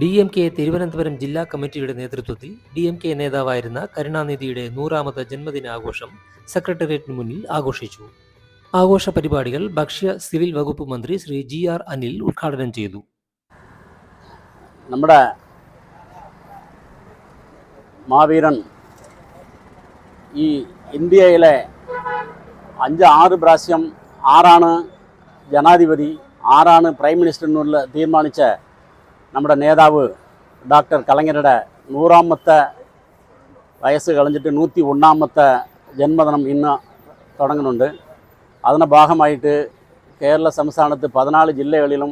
D M K Thiruvananthapuram ജില്ലാ കമ്മിറ്റിയുടെ നേതൃത്വത്തിൽ ഡി എം കെ നേതാവായിരുന്ന കരുണാനിധിയുടെ നൂറാമത് ജന്മദിനാഘോഷം സെക്രട്ടേറിയറ്റിന് മുന്നിൽ ആഘോഷിച്ചു. ആഘോഷ പരിപാടികൾ ഭക്ഷ്യ സിവിൽ വകുപ്പ് മന്ത്രി ശ്രീ ജി ആർ അനിൽ ഉദ്ഘാടനം ചെയ്തു. നമ്മുടെ മാവീരൻ ഈ ഇന്ത്യയിലെ അഞ്ച് ആറ് പ്രാവശ്യം ആറാണ് ജനാധിപതി ആറാണ് പ്രൈം മിനിസ്റ്റർ എന്നുള്ള തീരുമാനിച്ച നമ്മുടെ നേതാവ് ഡോക്ടർ കലങ്ങരുടെ നൂറാമത്തെ വയസ്സ് കളഞ്ഞിട്ട് നൂറ്റി ഒന്നാമത്തെ ജന്മദിനം ഇന്ന് തുടങ്ങുന്നുണ്ട് അതിൻ്റെ ഭാഗമായിട്ട് കേരള സംസ്ഥാനത്ത് പതിനാല് ജില്ലകളിലും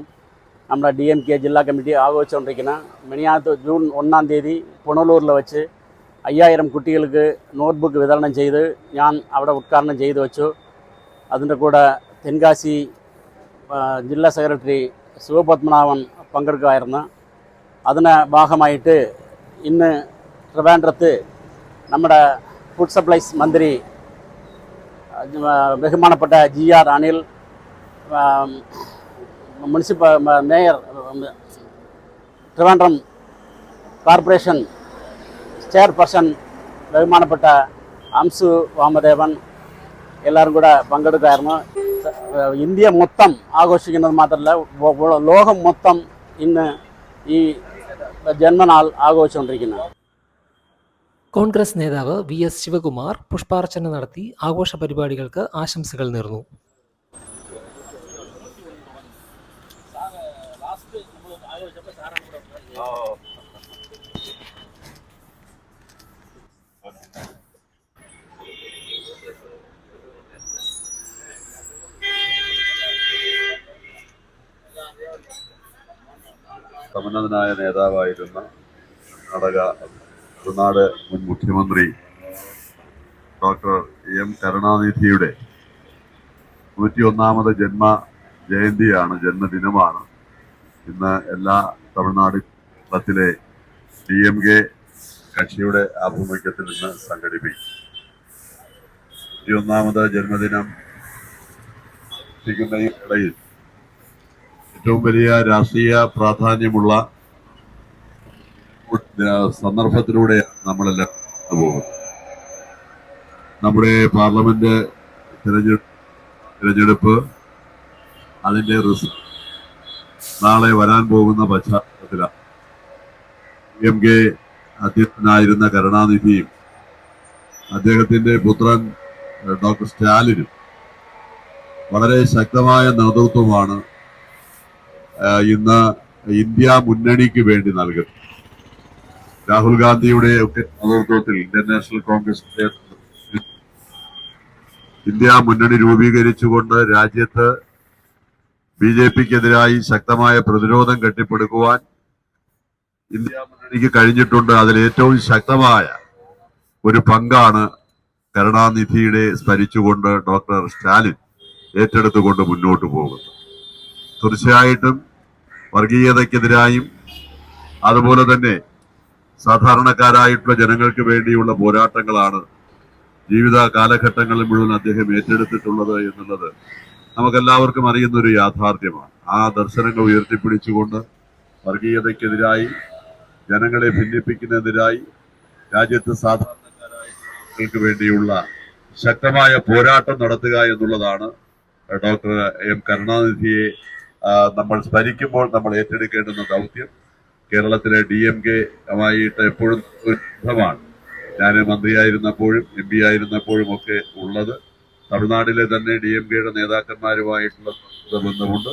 നമ്മുടെ ഡി എം കെ ജില്ലാ കമ്മിറ്റി ആഘോഷിച്ചുകൊണ്ടിരിക്കുന്ന മിനിയാത്ത് ജൂൺ ഒന്നാം തീയതി പുനലൂരിൽ വെച്ച് അയ്യായിരം കുട്ടികൾക്ക് നോട്ട്ബുക്ക് വിതരണം ചെയ്ത് ഞാൻ അവിടെ ഉദ്ഘാടനം ചെയ്തു വെച്ചു അതിൻ്റെ കൂടെ തെൻകാശി ആ, ജില്ലാ സെക്രട്ടറി ശിവപത്മനാഭൻ പങ്കെടുക്കുമായിരുന്നു അതിന് ഭാഗമായിട്ട് ഇന്ന് ട്രിവാൻഡ്രത്ത് നമ്മുടെ ഫുഡ് സപ്ലൈസ് മന്ത്രി ആ, ബഹുമാനപ്പെട്ട ജി ആർ അനിൽ ആ, municipal mayor Trivandrum corporation chairperson ബഹുമാനപ്പെട്ട അംസു വാമദേവൻ എല്ലാവരും കൂടെ പങ്കെടുക്കായിരുന്നു ഇന്ത്യ മൊത്തം ആഘോഷിക്കുന്നത് മാത്രമല്ല വ- വ- ലോകം മൊത്തം ഇന്ന് ഈ ജന്മനാൾ ആഘോഷിച്ചുകൊണ്ടിരിക്കുന്നത്. കോൺഗ്രസ് നേതാവ് വി എസ് ശിവകുമാർ പുഷ്പാർച്ചന നടത്തി ആഘോഷ പരിപാടികൾക്ക് ആശംസകൾ നേർന്നു. സമന്നതനായ നേതാവായിരുന്ന കർണാടക തമിഴ്നാട് മുൻ മുഖ്യമന്ത്രി ഡോക്ടർ എം കരുണാനിധിയുടെ നൂറ്റിയൊന്നാമത് ജന്മ ജയന്തിയാണ് ജന്മദിനമാണ്. ഇന്ന് എല്ലാ തമിഴ്നാട് കേരളത്തിലെ ഡി എം കെ കക്ഷിയുടെ ആഭിമുഖ്യത്തിൽ നിന്ന് സംഘടിപ്പിക്കും. നൂറ്റിയൊന്നാമത് ജന്മദിനം ഇടയിൽ ഏറ്റവും വലിയ രാഷ്ട്രീയ പ്രാധാന്യമുള്ള സന്ദർഭത്തിലൂടെ നമ്മളെല്ലാം പോകുന്നത് നമ്മുടെ പാർലമെന്റ് തിരഞ്ഞെടുപ്പ് തിരഞ്ഞെടുപ്പ് അതിന്റെ റിസൾട്ട് നാളെ വരാൻ പോകുന്ന പശ്ചാത്തലത്തിലാണ് എം കെ അധ്യക്ഷനായിരുന്ന കരുണാനിധിയും അദ്ദേഹത്തിന്റെ പുത്രൻ ഡോക്ടർ സ്റ്റാലിനും വളരെ ശക്തമായ നേതൃത്വമാണ് ഇന്ന് ഇന്ത്യ മുന്നണിക്ക് വേണ്ടി നൽകും. രാഹുൽ ഗാന്ധിയുടെ ഒക്കെ നേതൃത്വത്തിൽ ഇന്ത്യൻ നാഷണൽ കോൺഗ്രസിന്റെ ഇന്ത്യ മുന്നണി രൂപീകരിച്ചുകൊണ്ട് രാജ്യത്ത് ബി ജെ പിക്കെതിരായി ശക്തമായ പ്രതിരോധം കെട്ടിപ്പടുക്കുവാൻ ഇന്ത്യ മുന്നണിക്ക് കഴിഞ്ഞിട്ടുണ്ട്. അതിൽ ഏറ്റവും ശക്തമായ ഒരു പങ്കാണ് കരുണാനിധിയുടെ സ്മരിച്ചുകൊണ്ട് ഡോക്ടർ സ്റ്റാലിൻ ഏറ്റെടുത്തുകൊണ്ട് മുന്നോട്ട് പോകുന്നത്. തീർച്ചയായിട്ടും വർഗീയതയ്ക്കെതിരായും അതുപോലെ തന്നെ സാധാരണക്കാരായിട്ടുള്ള ജനങ്ങൾക്ക് വേണ്ടിയുള്ള പോരാട്ടങ്ങളാണ് ജീവിത കാലഘട്ടങ്ങളിൽ മുഴുവൻ അദ്ദേഹം ഏറ്റെടുത്തിട്ടുള്ളത് എന്നുള്ളത് നമുക്കെല്ലാവർക്കും അറിയുന്ന ഒരു യാഥാർത്ഥ്യമാണ്. ആ ദർശനങ്ങൾ ഉയർത്തിപ്പിടിച്ചുകൊണ്ട് വർഗീയതയ്ക്കെതിരായി ജനങ്ങളെ ഭിന്നിപ്പിക്കുന്നതിനെതിരായി രാജ്യത്ത് സാധാരണക്കാരായ വേണ്ടിയുള്ള ശക്തമായ പോരാട്ടം നടത്തുക എന്നുള്ളതാണ് ഡോക്ടർ എം കരുണാനിധിയെ നമ്മൾ സ്മരിക്കുമ്പോൾ നമ്മൾ ഏറ്റെടുക്കേണ്ടുന്ന ദൗത്യം കേരളത്തിലെ ഡി എം കെ ആയിട്ട് എപ്പോഴും ബന്ധമാണ് ഞാൻ മന്ത്രിയായിരുന്നപ്പോഴും എം പി ആയിരുന്നപ്പോഴും ഒക്കെ ഉള്ളത്. തമിഴ്നാട്ടിലെ തന്നെ ഡി എം കെയുടെ നേതാക്കന്മാരുമായിട്ടുള്ള ബന്ധമുണ്ട്.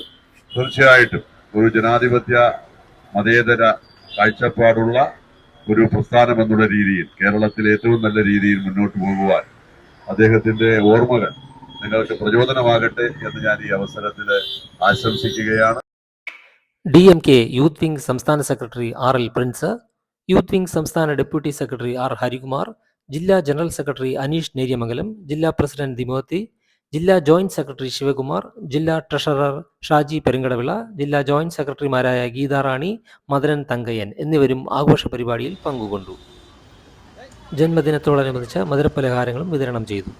തീർച്ചയായിട്ടും ഒരു ജനാധിപത്യ മതേതര കാഴ്ചപ്പാടുള്ള ഒരു പ്രസ്ഥാനം എന്നുള്ള രീതിയിൽ കേരളത്തിൽ ഏറ്റവും നല്ല രീതിയിൽ മുന്നോട്ട് പോകുവാൻ അദ്ദേഹത്തിന്റെ ഓർമ്മകൾ നിങ്ങൾക്ക് പ്രചോദനമാകട്ടെ എന്ന് ഞാൻ ഈ അവസരത്തിൽ ആശംസിക്കുകയാണ്. D M K youth wing സംസ്ഥാന secretary R L Prince youth wing സംസ്ഥാന ഡെപ്യൂട്ടി സെക്രട്ടറി ആർ ഹരികുമാർ ജില്ലാ ജനറൽ സെക്രട്ടറി അനീഷ് നേര്യമംഗലം ജില്ലാ പ്രസിഡന്റ് ദിമോത്തി ജില്ലാ ജോയിന്റ് സെക്രട്ടറി ശിവകുമാർ ജില്ലാ ട്രഷറർ ഷാജി പെരുങ്കടവിള ജില്ലാ ജോയിന്റ് സെക്രട്ടറിമാരായ ഗീതാറാണി മദനൻ തങ്കയ്യൻ എന്നിവരും ആഘോഷ പരിപാടിയിൽ പങ്കുകൊണ്ടു. ജന്മദിനത്തോടനുബന്ധിച്ച് മധുരപലഹാരങ്ങളും വിതരണം ചെയ്തു.